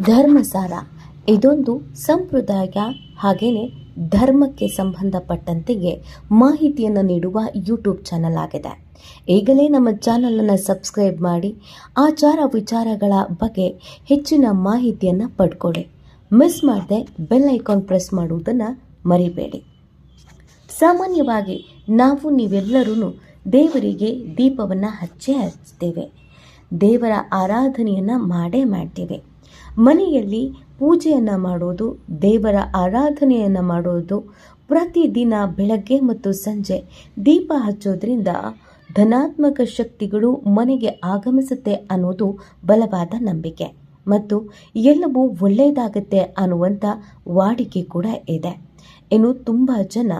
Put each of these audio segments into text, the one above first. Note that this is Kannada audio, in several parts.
ಧರ್ಮಸಾರ. ಇದೊಂದು ಸಂಪ್ರದಾಯ ಹಾಗೆಯೇ ಧರ್ಮಕ್ಕೆ ಸಂಬಂಧಪಟ್ಟಂತೆಗೆ ಮಾಹಿತಿಯನ್ನು ನೀಡುವ ಯೂಟ್ಯೂಬ್ ಚಾನಲ್ ಆಗಿದೆ. ಈಗಲೇ ನಮ್ಮ ಚಾನಲನ್ನು ಸಬ್ಸ್ಕ್ರೈಬ್ ಮಾಡಿ, ಆಚಾರ ವಿಚಾರಗಳ ಬಗ್ಗೆ ಹೆಚ್ಚಿನ ಮಾಹಿತಿಯನ್ನು ಪಡ್ಕೊಳ್ಳಿ. ಮಿಸ್ ಮಾಡದೆ ಬೆಲ್ ಐಕಾನ್ ಪ್ರೆಸ್ ಮಾಡುವುದನ್ನು ಮರಿಬೇಡಿ. ಸಾಮಾನ್ಯವಾಗಿ ನಾವು ನೀವೆಲ್ಲರೂ ದೇವರಿಗೆ ದೀಪವನ್ನು ಹಚ್ಚೇ ಹಚ್ತೇವೆ ದೇವರ ಆರಾಧನೆಯನ್ನು ಮಾಡೇ ಮಾಡ್ತೇವೆ. ಮನೆಯಲ್ಲಿ ಪೂಜೆಯನ್ನು ಮಾಡೋದು, ದೇವರ ಆರಾಧನೆಯನ್ನು ಮಾಡೋದು, ಪ್ರತಿದಿನ ಬೆಳಗ್ಗೆ ಮತ್ತು ಸಂಜೆ ದೀಪ ಹಚ್ಚೋದ್ರಿಂದ ಧನಾತ್ಮಕ ಶಕ್ತಿಗಳು ಮನೆಗೆ ಆಗಮಿಸುತ್ತೆ ಅನ್ನೋದು ಬಲವಾದ ನಂಬಿಕೆ. ಮತ್ತು ಎಲ್ಲವೂ ಒಳ್ಳೆಯದಾಗತ್ತೆ ಅನ್ನುವಂಥ ವಾಡಿಕೆ ಕೂಡ ಇದೆ. ಇನ್ನು ತುಂಬ ಜನ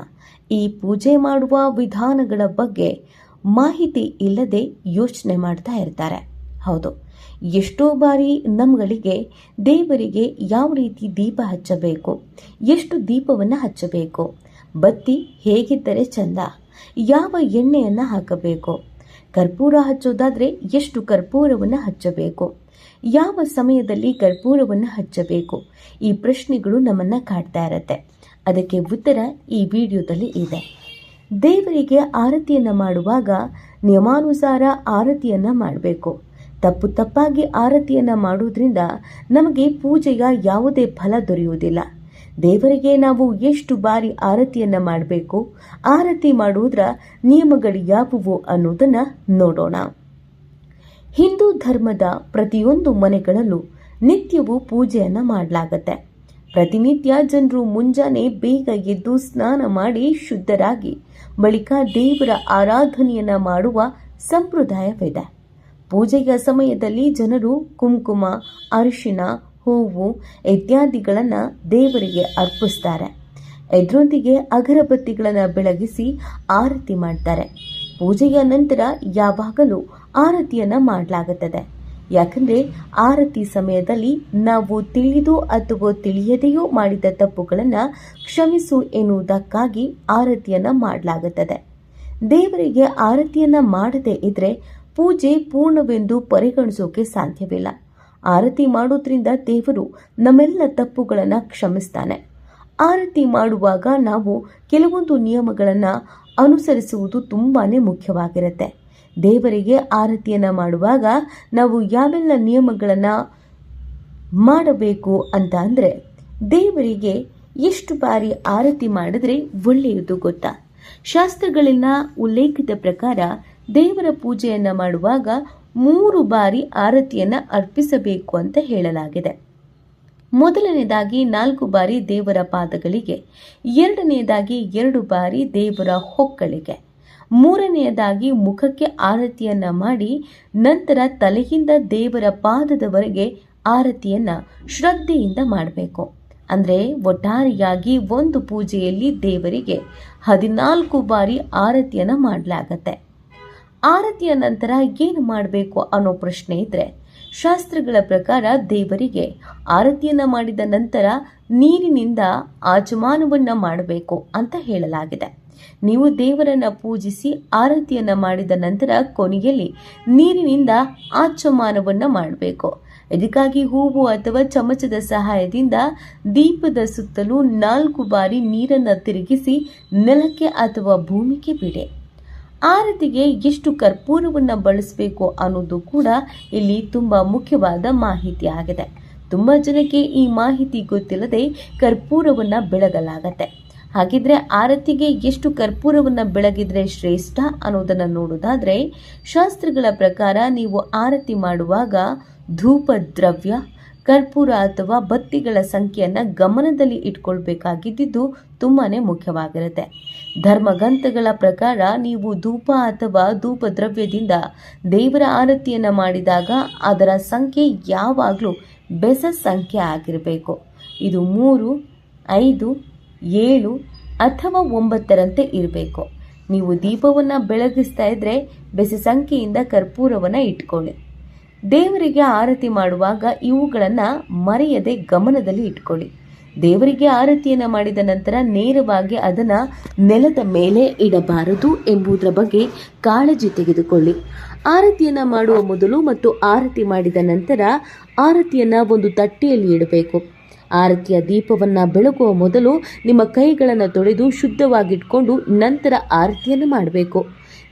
ಈ ಪೂಜೆ ಮಾಡುವ ವಿಧಾನಗಳ ಬಗ್ಗೆ ಮಾಹಿತಿ ಇಲ್ಲದೆ ಯೋಚನೆ ಮಾಡ್ತಾ ಇರ್ತಾರೆ. ಹೌದು. ಎಷ್ಟೋ ಬಾರಿ ನಮ್ಗಳಿಗೆ ದೇವರಿಗೆ ಯಾವ ರೀತಿ ದೀಪ ಹಚ್ಚಬೇಕು, ಎಷ್ಟು ದೀಪವನ್ನು ಹಚ್ಚಬೇಕು, ಬತ್ತಿ ಹೇಗಿದ್ದರೆ ಚಂದ, ಯಾವ ಎಣ್ಣೆಯನ್ನು ಹಾಕಬೇಕು, ಕರ್ಪೂರ ಹಚ್ಚೋದಾದರೆ ಎಷ್ಟು ಕರ್ಪೂರವನ್ನು ಹಚ್ಚಬೇಕು, ಯಾವ ಸಮಯದಲ್ಲಿ ಕರ್ಪೂರವನ್ನು ಹಚ್ಚಬೇಕು, ಈ ಪ್ರಶ್ನೆಗಳು ನಮ್ಮನ್ನು ಕಾಡ್ತಾ ಇರತ್ತೆ. ಅದಕ್ಕೆ ಉತ್ತರ ಈ ವಿಡಿಯೋದಲ್ಲಿ ಇದೆ. ದೇವರಿಗೆ ಆರತಿಯನ್ನು ಮಾಡುವಾಗ ನಿಯಮಾನುಸಾರ ಆರತಿಯನ್ನು ಮಾಡಬೇಕು. ತಪ್ಪು ತಪ್ಪಾಗಿ ಆರತಿಯನ್ನು ಮಾಡುವುದರಿಂದ ನಮಗೆ ಪೂಜೆಯ ಯಾವುದೇ ಫಲ ದೊರೆಯುವುದಿಲ್ಲ. ದೇವರಿಗೆ ನಾವು ಎಷ್ಟು ಬಾರಿ ಆರತಿಯನ್ನು ಮಾಡಬೇಕು, ಆರತಿ ಮಾಡುವುದರ ನಿಯಮಗಳು ಯಾವುವು ಅನ್ನೋದನ್ನು ನೋಡೋಣ. ಹಿಂದೂ ಧರ್ಮದ ಪ್ರತಿಯೊಂದು ಮನೆಗಳಲ್ಲೂ ನಿತ್ಯವೂ ಪೂಜೆಯನ್ನು ಮಾಡಲಾಗತ್ತೆ. ಪ್ರತಿನಿತ್ಯ ಜನರು ಮುಂಜಾನೆ ಬೇಗ ಎದ್ದು ಸ್ನಾನ ಮಾಡಿ ಶುದ್ಧರಾಗಿ, ಬಳಿಕ ದೇವರ ಆರಾಧನೆಯನ್ನ ಮಾಡುವ ಸಂಪ್ರದಾಯವಿದೆ. ಪೂಜೆಯ ಸಮಯದಲ್ಲಿ ಜನರು ಕುಂಕುಮ, ಅರಿಶಿನ, ಹೂವು ಇತ್ಯಾದಿಗಳನ್ನು ದೇವರಿಗೆ ಅರ್ಪಿಸ್ತಾರೆ. ಇದರೊಂದಿಗೆ ಅಗರಬತ್ತಿಗಳನ್ನು ಬೆಳಗಿಸಿ ಆರತಿ ಮಾಡ್ತಾರೆ. ಪೂಜೆಯ ನಂತರ ಯಾವಾಗಲೂ ಆರತಿಯನ್ನು ಮಾಡಲಾಗುತ್ತದೆ. ಯಾಕಂದರೆ ಆರತಿ ಸಮಯದಲ್ಲಿ ನಾವು ತಿಳಿದು ಅಥವಾ ತಿಳಿಯದೆಯೋ ಮಾಡಿದ ತಪ್ಪುಗಳನ್ನು ಕ್ಷಮಿಸು ಎನ್ನುವುದಕ್ಕಾಗಿ ಆರತಿಯನ್ನು ಮಾಡಲಾಗುತ್ತದೆ. ದೇವರಿಗೆ ಆರತಿಯನ್ನು ಮಾಡದೇ ಇದ್ರೆ ಪೂಜೆ ಪೂರ್ಣವೆಂದು ಪರಿಗಣಿಸೋಕೆ ಸಾಧ್ಯವಿಲ್ಲ. ಆರತಿ ಮಾಡೋದ್ರಿಂದ ದೇವರು ನಮ್ಮೆಲ್ಲ ತಪ್ಪುಗಳನ್ನು ಕ್ಷಮಿಸ್ತಾನೆ. ಆರತಿ ಮಾಡುವಾಗ ನಾವು ಕೆಲವೊಂದು ನಿಯಮಗಳನ್ನು ಅನುಸರಿಸುವುದು ತುಂಬಾ ಮುಖ್ಯವಾಗಿರುತ್ತೆ. ದೇವರಿಗೆ ಆರತಿಯನ್ನು ಮಾಡುವಾಗ ನಾವು ಯಾವೆಲ್ಲ ನಿಯಮಗಳನ್ನು ಮಾಡಬೇಕು ಅಂತ ಅಂದರೆ, ದೇವರಿಗೆ ಎಷ್ಟು ಬಾರಿ ಆರತಿ ಮಾಡಿದ್ರೆ ಒಳ್ಳೆಯದು ಗೊತ್ತಾ? ಶಾಸ್ತ್ರಗಳಿಂದ ಉಲ್ಲೇಖಿತ ಪ್ರಕಾರ ದೇವರ ಪೂಜೆಯನ್ನು ಮಾಡುವಾಗ ಮೂರು ಬಾರಿ ಆರತಿಯನ್ನು ಅರ್ಪಿಸಬೇಕು ಅಂತ ಹೇಳಲಾಗಿದೆ. ಮೊದಲನೇದಾಗಿ ನಾಲ್ಕು ಬಾರಿ ದೇವರ ಪಾದಗಳಿಗೆ ಎರಡನೆಯದಾಗಿ ಎರಡು ಬಾರಿ ದೇವರ ಹೊಕ್ಕಳಿಗೆ ಮೂರನೆಯದಾಗಿ ಮುಖಕ್ಕೆ ಆರತಿಯನ್ನ ಮಾಡಿ, ನಂತರ ತಲೆಯಿಂದ ದೇವರ ಪಾದದವರೆಗೆ ಆರತಿಯನ್ನ ಶ್ರದ್ಧೆಯಿಂದ ಮಾಡಬೇಕು. ಅಂದರೆ ಒಟ್ಟಾರೆಯಾಗಿ ಒಂದು ಪೂಜೆಯಲ್ಲಿ ದೇವರಿಗೆ ಹದಿನಾಲ್ಕು ಬಾರಿ ಆರತಿಯನ್ನು ಮಾಡಲಾಗತ್ತೆ. ಆರತಿಯ ನಂತರ ಏನು ಮಾಡಬೇಕು ಅನ್ನೋ ಪ್ರಶ್ನೆ ಇದ್ರೆ, ಶಾಸ್ತ್ರಗಳ ಪ್ರಕಾರ ದೇವರಿಗೆ ಆರತಿಯನ್ನ ಮಾಡಿದ ನಂತರ ನೀರಿನಿಂದ ಆಚಮಾನವನ್ನ ಮಾಡಬೇಕು ಅಂತ ಹೇಳಲಾಗಿದೆ. ನೀವು ದೇವರನ್ನ ಪೂಜಿಸಿ ಆರತಿಯನ್ನ ಮಾಡಿದ ನಂತರ ಕೊನೆಯಲ್ಲಿ ನೀರಿನಿಂದ ಆಚಮಾನವನ್ನ ಮಾಡಬೇಕು. ಇದಕ್ಕಾಗಿ ಹೂವು ಅಥವಾ ಚಮಚದ ಸಹಾಯದಿಂದ ದೀಪದ ಸುತ್ತಲೂ ನಾಲ್ಕು ಬಾರಿ ನೀರನ್ನು ತಿರುಗಿಸಿ ನೆಲಕ್ಕೆ ಅಥವಾ ಭೂಮಿಗೆ ಬಿಡಿ. ಆರತಿಗೆ ಎಷ್ಟು ಕರ್ಪೂರವನ್ನು ಬಳಸಬೇಕು ಅನ್ನೋದು ಕೂಡ ಇಲ್ಲಿ ತುಂಬ ಮುಖ್ಯವಾದ ಮಾಹಿತಿ ಆಗಿದೆ. ತುಂಬ ಜನಕ್ಕೆ ಈ ಮಾಹಿತಿ ಗೊತ್ತಿಲ್ಲದೆ ಕರ್ಪೂರವನ್ನು ಬೆಳಗಲಾಗತ್ತೆ. ಹಾಗಿದ್ರೆ ಆರತಿಗೆ ಎಷ್ಟು ಕರ್ಪೂರವನ್ನು ಬೆಳಗಿದ್ರೆ ಶ್ರೇಷ್ಠ ಅನ್ನೋದನ್ನು ನೋಡೋದಾದ್ರೆ, ಶಾಸ್ತ್ರಗಳ ಪ್ರಕಾರ ನೀವು ಆರತಿ ಮಾಡುವಾಗ ಧೂಪ ದ್ರವ್ಯ ಕರ್ಪೂರ ಅಥವಾ ಬತ್ತಿಗಳ ಸಂಖ್ಯೆಯನ್ನು ಗಮನದಲ್ಲಿ ಇಟ್ಕೊಳ್ಬೇಕಾಗಿದ್ದು ತುಂಬಾ ಮುಖ್ಯವಾಗಿರುತ್ತೆ. ಧರ್ಮಗ್ರಂಥಗಳ ಪ್ರಕಾರ ನೀವು ಧೂಪ ಅಥವಾ ಧೂಪ ದ್ರವ್ಯದಿಂದ ದೇವರ ಆರತಿಯನ್ನು ಮಾಡಿದಾಗ ಅದರ ಸಂಖ್ಯೆ ಯಾವಾಗಲೂ ಬೆಸ ಸಂಖ್ಯೆ ಆಗಿರಬೇಕು. ಇದು ಮೂರು, ಐದು, ಏಳು ಅಥವಾ ಒಂಬತ್ತರಂತೆ ಇರಬೇಕು. ನೀವು ದೀಪವನ್ನು ಬೆಳಗಿಸ್ತಾ ಇದ್ದರೆ ಬೆಸ ಸಂಖ್ಯೆಯಿಂದ ಕರ್ಪೂರವನ್ನು ಇಟ್ಕೊಳ್ಳಿ. ದೇವರಿಗೆ ಆರತಿ ಮಾಡುವಾಗ ಇವುಗಳನ್ನು ಮರೆಯದೆ ಗಮನದಲ್ಲಿ ಇಟ್ಕೊಳ್ಳಿ. ದೇವರಿಗೆ ಆರತಿಯನ್ನು ಮಾಡಿದ ನಂತರ ನೇರವಾಗಿ ಅದನ್ನು ನೆಲದ ಮೇಲೆ ಇಡಬಾರದು ಎಂಬುದರ ಬಗ್ಗೆ ಕಾಳಜಿ ತೆಗೆದುಕೊಳ್ಳಿ. ಆರತಿಯನ್ನು ಮಾಡುವ ಮೊದಲು ಮತ್ತು ಆರತಿ ಮಾಡಿದ ನಂತರ ಆರತಿಯನ್ನು ಒಂದು ತಟ್ಟೆಯಲ್ಲಿ ಇಡಬೇಕು. ಆರತಿಯ ದೀಪವನ್ನ ಬೆಳಗುವ ಮೊದಲು ನಿಮ್ಮ ಕೈಗಳನ್ನು ತೊಳೆದು ಶುದ್ಧವಾಗಿಟ್ಕೊಂಡು ನಂತರ ಆರತಿಯನ್ನು ಮಾಡಬೇಕು.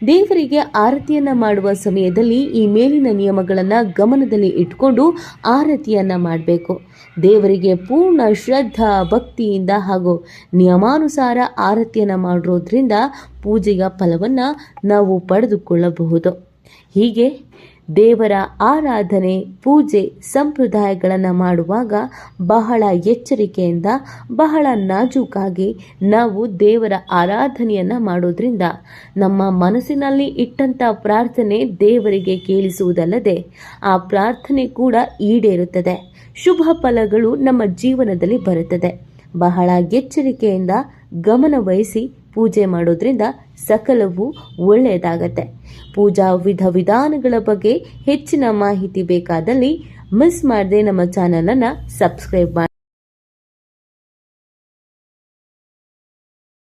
ದೇವರಿಗೆ ಆರತಿಯನ್ನು ಮಾಡುವ ಸಮಯದಲ್ಲಿ ಈ ಮೇಲಿನ ನಿಯಮಗಳನ್ನು ಗಮನದಲ್ಲಿ ಇಟ್ಕೊಂಡು ಆರತಿಯನ್ನು ಮಾಡಬೇಕು. ದೇವರಿಗೆ ಪೂರ್ಣ ಶ್ರದ್ಧಾ, ಭಕ್ತಿಯಿಂದ ಹಾಗೂ ನಿಯಮಾನುಸಾರ ಆರತಿಯನ್ನು ಮಾಡಿರೋದ್ರಿಂದ ಪೂಜೆಯ ಫಲವನ್ನು ನಾವು ಪಡೆದುಕೊಳ್ಳಬಹುದು. ಹೀಗೆ ದೇವರ ಆರಾಧನೆ, ಪೂಜೆ ಸಂಪ್ರದಾಯಗಳನ್ನು ಮಾಡುವಾಗ ಬಹಳ ಎಚ್ಚರಿಕೆಯಿಂದ, ಬಹಳ ನಾಜೂಕಾಗಿ ನಾವು ದೇವರ ಆರಾಧನೆಯನ್ನು ಮಾಡೋದ್ರಿಂದ ನಮ್ಮ ಮನಸ್ಸಿನಲ್ಲಿ ಇಟ್ಟಂಥ ಪ್ರಾರ್ಥನೆ ದೇವರಿಗೆ ಕೇಳಿಸುವುದಲ್ಲದೆ ಆ ಪ್ರಾರ್ಥನೆ ಕೂಡ ಈಡೇರುತ್ತದೆ. ಶುಭ ಫಲಗಳು ನಮ್ಮ ಜೀವನದಲ್ಲಿ ಬರುತ್ತದೆ. ಬಹಳ ಎಚ್ಚರಿಕೆಯಿಂದ ಗಮನ ವಹಿಸಿ ಪೂಜೆ ಮಾಡೋದ್ರಿಂದ ಸಕಲವು ಒಳ್ಳೆಯದಾಗತ್ತೆ. ಪೂಜಾ ವಿಧ ವಿಧಾನಗಳ ಬಗ್ಗೆ ಹೆಚ್ಚಿನ ಮಾಹಿತಿ ಬೇಕಾದಲ್ಲಿ ಮಿಸ್ ಮಾಡದೆ ನಮ್ಮ ಚಾನಲನ್ನು ಸಬ್ಸ್ಕ್ರೈಬ್ ಮಾಡಿ.